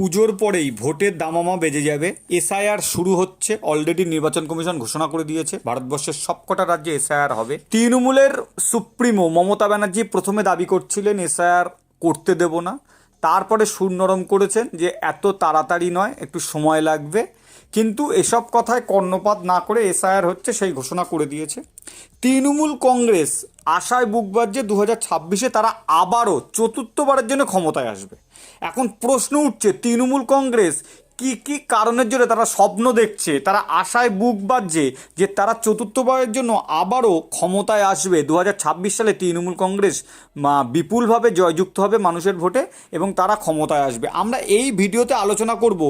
পুজোর পরেই ভোটের দামামা বেজে যাবে। এসআইআর শুরু হচ্ছে। অলরেডি নির্বাচন কমিশন ঘোষণা করে দিয়েছে, ভারতবর্ষের সবকটা রাজ্যে এসআইআর হবে। তৃণমূলের সুপ্রিমো মমতা ব্যানার্জি প্রথমে দাবি করছিলেন, এসআইআর করতে দেব না। তারপরে সুর নরম করেছেন যে, এত তাড়াতাড়ি নয়, একটু সময় লাগবে। কিন্তু এসব কথায় কর্ণপাত না করে এসআইআর হচ্ছে সেই ঘোষণা করে দিয়েছে। তৃণমূল কংগ্রেস আশায় বুক বাজছে দু হাজার ছাব্বিশে তারা আবারও চতুর্থবারের জন্য ক্ষমতায় আসবে। এখন প্রশ্ন উঠছে তৃণমূল কংগ্রেস কি কি কারণের জন্য তারা স্বপ্ন দেখছে, তারা আশায় বুক বাজছে যে তারা চতুর্থবারের জন্য আবারও ক্ষমতায় আসবে। দু হাজার ছাব্বিশ সালে তৃণমূল কংগ্রেস বিপুলভাবে জয়যুক্ত হবে মানুষের ভোটে এবং তারা ক্ষমতায় আসবে। আমরা এই ভিডিওতে আলোচনা করব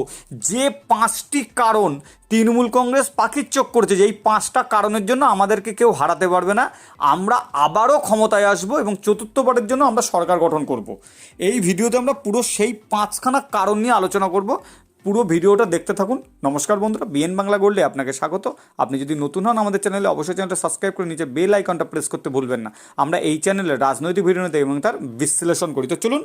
যে পাঁচটি কারণ তৃণমূল কংগ্রেস পাখির চোখ করছে, যে এই পাঁচটা কারণের জন্য আমাদেরকে কেউ হারাতে পারবে না। আমরা আবারও ক্ষমতায় আসব এবং চতুর্থবারের জন্য আমরা সরকার গঠন করব। এই ভিডিওতে আমরা পুরো সেই পাঁচখানা কারণ নিয়ে আলোচনা করব। পুরো ভিডিওটা দেখতে থাকুন। নমস্কার বন্ধুরা, বিএন বাংলা গোল্ডে আপনাকে স্বাগত। আপনি যদি নতুন হন আমাদের চ্যানেলে, অবশ্যই চ্যানেলটা সাবস্ক্রাইব করে নিচে বেল আইকনটা প্রেস করতে ভুলবেন না। আমরা এই চ্যানেলে রাজনৈতিক ভিডিও নিতে এবং তার বিশ্লেষণ করি। তো চলুন,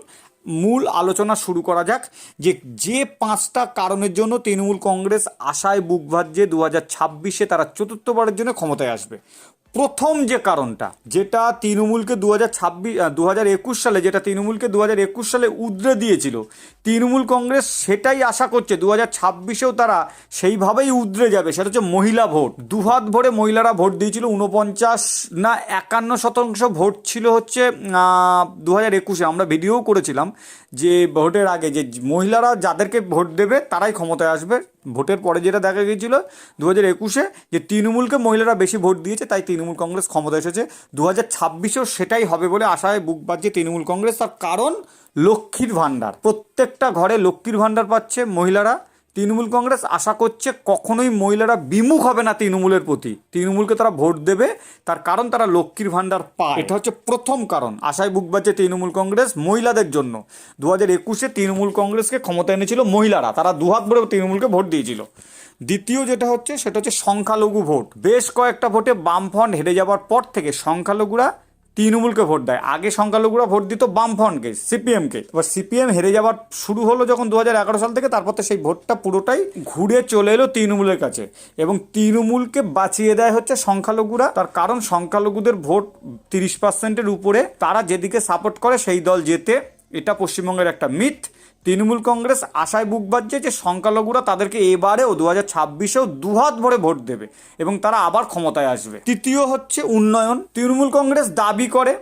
মূল আলোচনা শুরু করা যাক যে যে পাঁচটা কারণের জন্য তৃণমূল কংগ্রেস আশায় বুক ভাজ্যে দু হাজার ছাব্বিশে, তারা চতুর্থবারের জন্য ক্ষমতায় আসবে। প্রথম যে কারণটা, যেটা তৃণমূলকে দু হাজার ছাব্বিশ দু হাজার একুশ সালে, যেটা তৃণমূলকে দু হাজার একুশ সালে উদ্রে দিয়েছিল, তৃণমূল কংগ্রেস সেটাই আশা করছে দু হাজার ছাব্বিশেও তারা সেইভাবেই উদ্রে যাবে, সেটা হচ্ছে মহিলা ভোট। দুহাত ভরে মহিলারা ভোট দিয়েছিল উনপঞ্চাশ না একান্ন শতাংশ ভোট ছিল হচ্ছে দু হাজার একুশে। আমরা ভিডিও করেছিলাম যে ভোটের আগে যে মহিলারা যাদেরকে ভোট দেবে তারাই ক্ষমতায় আসবে। ভোটের পরে যেটা দেখা গিয়েছিল দু হাজার একুশে যে তৃণমূলকে মহিলারা বেশি ভোট দিয়েছে, তাই তৃণমূল কংগ্রেস ক্ষমতা এসেছে। দু হাজার ছাব্বিশেও সেটাই হবে বলে আশায় বুক বাজছে তৃণমূল কংগ্রেস। তার কারণ লক্ষ্মীর ভাণ্ডার। প্রত্যেকটা ঘরে লক্ষ্মীর ভাণ্ডার পাচ্ছে মহিলারা। তৃণমূল কংগ্রেস আশা করছে কখনোই মহিলারা বিমুখ হবে না তৃণমূলের প্রতি। তৃণমূলকে তারা ভোট দেবে, তার কারণ তারা লক্ষ্মীর ভাণ্ডার পায়। এটা হচ্ছে প্রথম কারণ। আশায় বুক বাজছে তৃণমূল কংগ্রেস মহিলাদের জন্য। দু হাজার একুশে তৃণমূল কংগ্রেসকে ক্ষমতা এনেছিল মহিলারা। তারা দুহাত ভরে তৃণমূলকে ভোট দিয়েছিল। দ্বিতীয় যেটা হচ্ছে, সেটা হচ্ছে সংখ্যালঘু ভোট। বেশ কয়েকটা ভোটে বামফ্রন্ট হেরে যাওয়ার পর থেকে সংখ্যালঘুরা তৃণমূলকে ভোট দেয়। আগে সংখ্যালঘুরা ভোট দিত বামফ্রন্টকে, সিপিএমকে। এবার সিপিএম হেরে যাওয়ার শুরু হলো যখন দু হাজার এগারো সাল থেকে, তারপর তো সেই ভোটটা পুরোটাই ঘুরে চলে এলো তৃণমূলের কাছে। এবং তৃণমূলকে বাঁচিয়ে দেয় হচ্ছে সংখ্যালঘুরা। তার কারণ, সংখ্যালঘুদের ভোট তিরিশ পার্সেন্টের উপরে। তারা যেদিকে সাপোর্ট করে, সেই দল যেতে এটা পশ্চিমবঙ্গের একটা মিথ তৃণমূল কংগ্রেস আশায় বুক বাজছে যে সংখ্যালঘুরা তাদেরকে এবারেও দু হাজার ছাব্বিশেও দুহাত ভরে ভোট দেবে এবং তারা আবার ক্ষমতায় আসবে। তৃতীয় হচ্ছে উন্নয়ন। তৃণমূল কংগ্রেস দাবি করে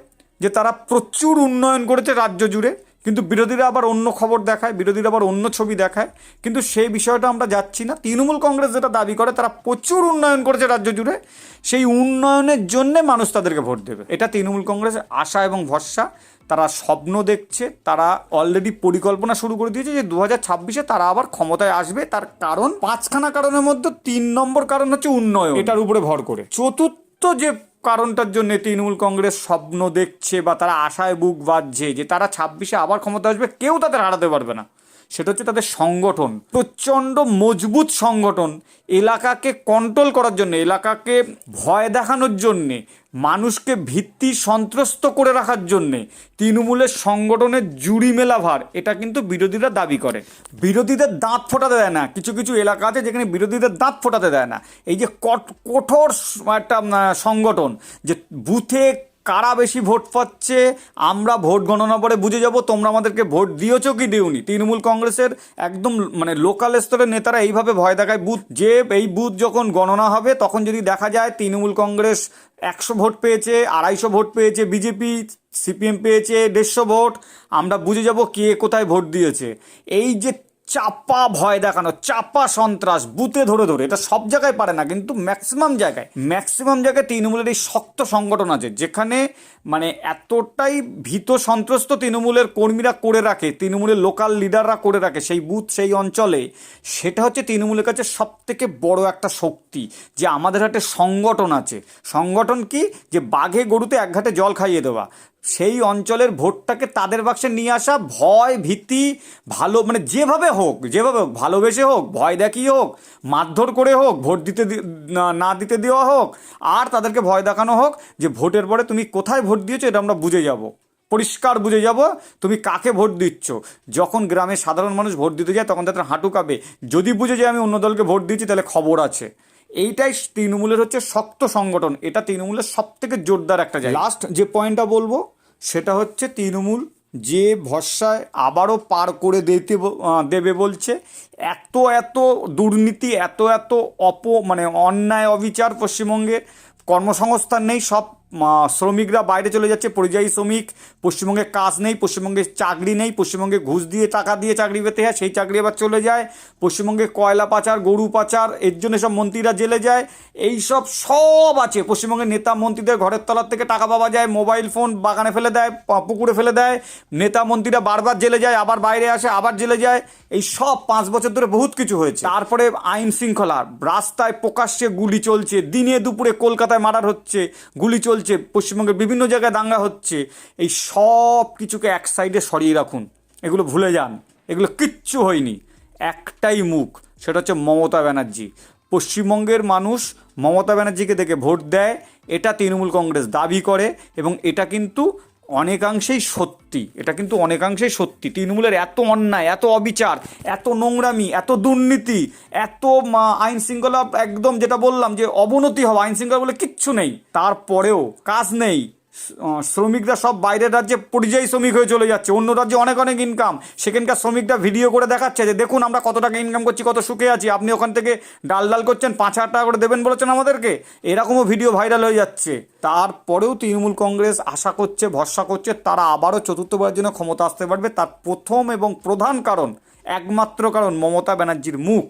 যে তারা প্রচুর উন্নয়ন করেছে রাজ্য জুড়ে। কিন্তু বিরোধীরা আবার অন্য খবর দেখায় বিরোধীরা আবার অন্য ছবি দেখায়। কিন্তু সেই বিষয়টা আমরা যাচ্ছি না। তৃণমূল কংগ্রেস যেটা দাবি করে তারা প্রচুর উন্নয়ন করেছে রাজ্য জুড়ে। সেই উন্নয়নের জন্যে মানুষ তাদেরকে ভোট দেবে। এটা তৃণমূল কংগ্রেসের আশা এবং ভরসা। তারা স্বপ্ন দেখছে তারা অলরেডি পরিকল্পনা শুরু করে দিয়েছে যে দু হাজার ছাব্বিশে তারা আবার ক্ষমতায় আসবে। তার কারণ পাঁচখানা কারণের মধ্যে তিন নম্বর কারণ হচ্ছে উন্নয়ন। এটার উপরে ভর করে। চতুর্থ যে কারণটার জন্য তৃণমূল কংগ্রেস স্বপ্ন দেখছে বা তারা আশায় বুক বাজছে যে তারা ছাব্বিশে আবার ক্ষমতা আসবে, কেউ তাদের হারাতে পারবে না। সেটা হচ্ছে তাদের সংগঠন। প্রচণ্ড মজবুত সংগঠন। এলাকাকে কন্ট্রোল করার জন্য, এলাকাকে ভয় দেখানোর জন্যে, মানুষকে ভিত্তি সন্ত্রস্ত করে রাখার জন্যে তৃণমূলের সংগঠনের জুড়ি মেলা ভার, এটা কিন্তু বিরোধীরা দাবি করে। বিরোধীদের দাঁত ফোটাতে দেয় না। কিছু কিছু এলাকা আছে যেখানে বিরোধীদের দাঁত ফোটাতে দেয় না। এই যে কঠোর একটা সংগঠন, যে বুথে কারা বেশি ভোট পাচ্ছে? আমরা ভোট গণনা পরে বুঝে যাব। তোমরা আমাদেরকে ভোট দিয়েছ কি দিওনি? তৃণমূল কংগ্রেসের একদম মানে লোকাল স্তরের নেতারা এইভাবে ভয় দেখায়। বুথ যে, এই বুথ যখন গণনা হবে, তখন যদি দেখা যায় তৃণমূল কংগ্রেস একশো ভোট পেয়েছে, আড়াইশো ভোট পেয়েছে বিজেপি সিপিএম পেয়েছে, দেড়শো ভোট, আমরা বুঝে যাব কে কোথায় ভোট দিয়েছে। এই যে চাপা ভয় দেখানো, চাপা সন্ত্রাস বুথে ধরে ধরে, এটা সব জায়গায় পারে না, কিন্তু ম্যাক্সিমাম জায়গায় ম্যাক্সিমাম জায়গায় তৃণমূলের এই শক্ত সংগঠন আছে, যেখানে মানে এতটাই ভীত সন্ত্রস্ত তৃণমূলের কর্মীরা করে রাখে, তৃণমূলের লোকাল লিডাররা করে রাখে, সেই বুথ, সেই অঞ্চলে, সেটা হচ্ছে তৃণমূলের কাছে সব থেকে বড় একটা শক্তি, যে আমাদের হাতে সংগঠন আছে। সংগঠন কি? যে বাঘে গরুতে এক ঘাটে জল খাইয়ে দেওয়া। সেই অঞ্চলের ভোটটাকে তাদের বাক্সে নিয়ে আসা, ভয়, ভীতি, ভালো মানে যেভাবে হোক যেভাবে হোক, ভালোবেসে হোক, ভয় দেখিয়ে হোক, মারধর করে হোক, ভোট দিতে না- দিতে দেওয়া হোক, আর তাদেরকে ভয় দেখানো হোক যে ভোটের পরে তুমি কোথায় ভোট দিয়েছ এটা আমরা বুঝে যাব। পরিষ্কার বুঝে যাব তুমি কাকে ভোট দিচ্ছ। যখন গ্রামে সাধারণ মানুষ ভোট দিতে যায় তখন তাদের হাঁটু কাঁপে। যদি বুঝে যায় আমি অন্য দলকে ভোট দিচ্ছি তাহলে খবর আছে। এইটাই তৃণমূলের হচ্ছে শক্ত সংগঠন। এটা তৃণমূলের সব থেকে জোরদার একটা জায়গা। লাস্ট যে পয়েন্টটা বলব, সেটা হচ্ছে তৃণমূল যে ভরসায় আবারও পার করে দিতে দেবে বলছে, এত এত দুর্নীতি, এত এত অপ মানে অন্যায় অবিচার পশ্চিমবঙ্গে কর্মসংস্থান নেই, সব শ্রমিকরা বাইরে চলে যাচ্ছে, পরিযায়ী শ্রমিক। পশ্চিমবঙ্গে কাজ নেই, পশ্চিমবঙ্গে চাকরি নেই, পশ্চিমবঙ্গে ঘুষ দিয়ে টাকা দিয়ে চাকরি পেতে হয়, সেই চাকরি আবার চলে যায়। পশ্চিমবঙ্গে কয়লা পাচার, গরু পাচার, এর জন্য সব মন্ত্রীরা জেলে যায়। এই সব সব আছে। পশ্চিমবঙ্গের নেতা মন্ত্রীদের ঘরের তলার থেকে টাকা পাওয়া যায়, মোবাইল ফোন বাগানে ফেলে দেয় পুকুরে ফেলে দেয়। নেতা মন্ত্রীরা বারবার জেলে যায়, আবার বাইরে আসে, আবার জেলে যায়। এই সব পাঁচ বছর ধরে বহুত কিছু হয়েছে। তারপরে আইন শৃঙ্খলা, রাস্তায় প্রকাশ্যে গুলি চলছে, দিনে দুপুরে কলকাতায় মার্ডার হচ্ছে, গুলি চলছে। পশ্চিমবঙ্গের বিভিন্ন জায়গায় দাঙ্গা হচ্ছে, এই সব কিছুকে এক সাইডে সরিয়ে রাখুন। এগুলো ভুলে যান। এগুলো কিচ্ছু হয়নি। একটাই মুখ, সেটা হচ্ছে মমতা ব্যানার্জি। পশ্চিমবঙ্গের মানুষ মমতা ব্যানার্জিকে দেখে ভোট দেয়, এটা তৃণমূল কংগ্রেস দাবি করে এবং এটা কিন্তু অনেকাংশেই সত্যি, এটা কিন্তু অনেকাংশেই সত্যি। তৃণমূলের এত অন্যায়, এত অবিচার, এত নোংরামি, এত দুর্নীতি, এত আইন শৃঙ্খলা, একদম যেটা বললাম যে অবনতি হবে আইন শৃঙ্খলা বলে কিচ্ছু নেই। তারপরেও কাজ নেই। শ্রমিকরা সব বাইরের রাজ্যে পরিযায়ী শ্রমিক হয়ে চলে যাচ্ছে। অন্য রাজ্যে অনেক অনেক ইনকাম সেখানকার শ্রমিকরা ভিডিও করে দেখাচ্ছে যে, দেখুন, আমরা কত টাকা ইনকাম করছি, কত সুখে আছি। আপনি ওখান থেকে ডাল ডাল করছেন, পাঁচ হাজার টাকা করে দেবেন বলেছেন আমাদেরকে। এরকমও ভিডিও ভাইরাল হয়ে যাচ্ছে। তারপরেও তৃণমূল কংগ্রেস আশা করছে, ভরসা করছে, তারা আবারও চতুর্থবারের জন্য ক্ষমতা আসতে পারবে। তার প্রথম এবং প্রধান কারণ, একমাত্র কারণ মমতা ব্যানার্জির মুখ।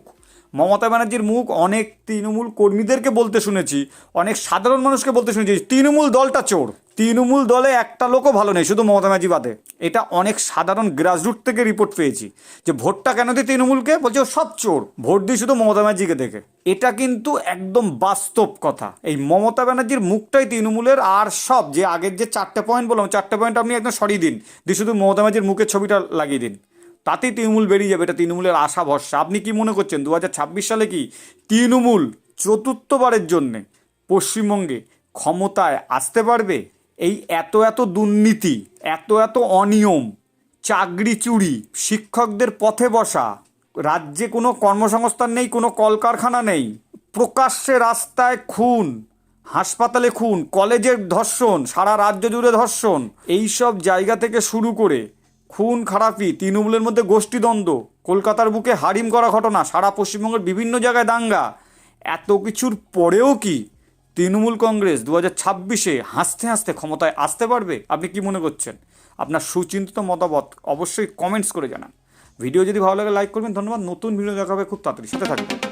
মমতা ব্যানার্জির মুখ অনেক তৃণমূল কর্মীদেরকে বলতে শুনেছি, অনেক সাধারণ মানুষকে বলতে শুনেছি, তৃণমূল দলটা চোর, তৃণমূল দলে একটা লোকও ভালো নেই, শুধু মমতা ব্যানার্জি বাদে। এটা অনেক সাধারণ গ্রাসরুট থেকে রিপোর্ট পেয়েছি, যে ভোটটা কেন দিই তৃণমূলকে? বলছে সব চোর, ভোট দিই শুধু মমতা ব্যানার্জিকে দেখে। এটা কিন্তু একদম বাস্তব কথা। এই মমতা ব্যানার্জির মুখটাই তৃণমূলের আর সব, যে আগের যে চারটে পয়েন্ট বললাম, চারটে পয়েন্ট আপনি একদম সরিয়ে দিন দিয়ে শুধু মমতা ব্যানার্জির মুখের ছবিটা লাগিয়ে দিন। তাতেই তৃণমূল বেরিয়ে যাবে, এটা তৃণমূলের আশা ভরসা। আপনি কি মনে করছেন দু হাজার ছাব্বিশ সালে কি তৃণমূল চতুর্থবারের জন্যে পশ্চিমবঙ্গে ক্ষমতায় আসতে পারবে? এই এত এত দুর্নীতি, এত এত অনিয়ম, চাকরি চুরি, শিক্ষকদের পথে বসা, রাজ্যে কোনো কর্মসংস্থান নেই, কোনো কলকারখানা নেই, প্রকাশ্যে রাস্তায় খুন, হাসপাতালে খুন, কলেজের ধর্ষণ, সারা রাজ্য জুড়ে ধর্ষণ, এইসব জায়গা থেকে শুরু করে খুন খারাপি, তৃণমূলের মধ্যে গোষ্ঠীদ্বন্দ্ব, কলকাতার বুকে হারিম করা ঘটনা, সারা পশ্চিমবঙ্গের বিভিন্ন জায়গায় দাঙ্গা। এত কিছুর পরেও কি তৃণমূল কংগ্রেস দু হাজার ছাব্বিশে হাসতে হাসতে ক্ষমতায় আসতে পারবে? আপনি কি মনে করছেন? আপনার সুচিন্তিত মতামত অবশ্যই কমেন্টস করে জানান। ভিডিও যদি ভালো লাগে, লাইক করবেন। ধন্যবাদ। নতুন ভিডিও দেখাবে খুব তাড়াতাড়ি। সাথে থাকবে